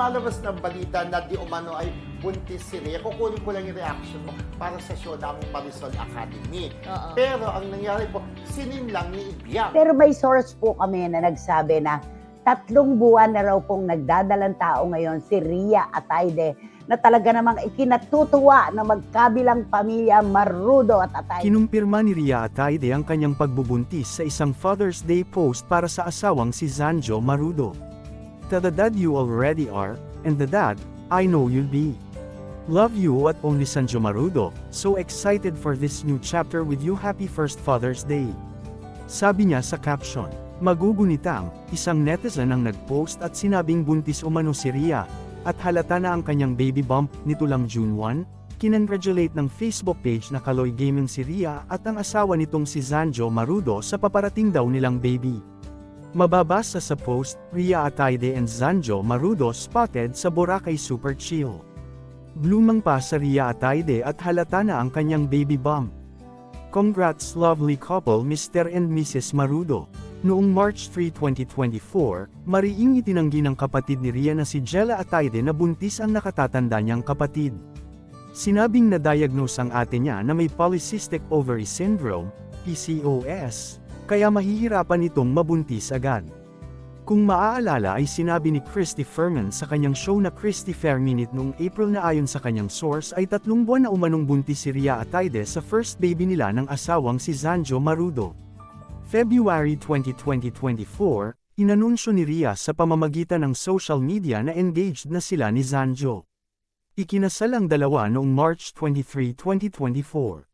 lumalabas ng balita na di umano ay buntis si Rhea, kukunin ko lang yung reaction mo para sa show naming Marisol Academy. Oo. Pero ang nangyari po, sinim lang ni Ibiang. Pero may source po kami na nagsabi na tatlong buwan na raw pong nagdadalang tao ngayon si Ria Atayde na talaga namang ikinatutuwa na magkabilang pamilya Marudo at Atayde. Kinumpirma ni Ria Atayde ang kanyang pagbubuntis sa isang Father's Day post para sa asawang si Zanjo Marudo. To the dad you already are, and the dad, I know you'll be. Love you at only Sanjo Marudo, so excited for this new chapter with you happy first Father's Day. Sabi niya sa caption, magugunitang, isang netizen ang nag-post at sinabing buntis umano si Ria, at halata na ang kanyang baby bump nito lang June 1, kinongratulate ng Facebook page na Kaloy Gaming si Ria at ang asawa nitong si Zanjo Marudo sa paparating daw nilang baby. Mababasa sa post, Ria Atayde and Zanjo Marudo spotted sa Boracay Super Chill. Blumang pa sa Ria Atayde at halata na ang kanyang baby bump. Congrats lovely couple Mr. and Mrs. Marudo. Noong March 3, 2024, mariing itinanggi ng kapatid ni Ria na si Jella Atayde na buntis ang nakatatanda niyang kapatid. Sinabing na-diagnose ang ate niya na may polycystic ovary syndrome, PCOS, kaya mahihirapan itong mabuntis agad. Kung maaalala ay sinabi ni Christy Furman sa kanyang show na Christy Fair Minute noong April na ayon sa kanyang source ay tatlong buwan na umanong buntis si Ria Atayde sa first baby nila ng asawang si Zanjo Marudo. February 20, 2024, inanunsyo ni Ria sa pamamagitan ng social media na engaged na sila ni Zanjo. Ikinasal ang dalawa noong March 23, 2024.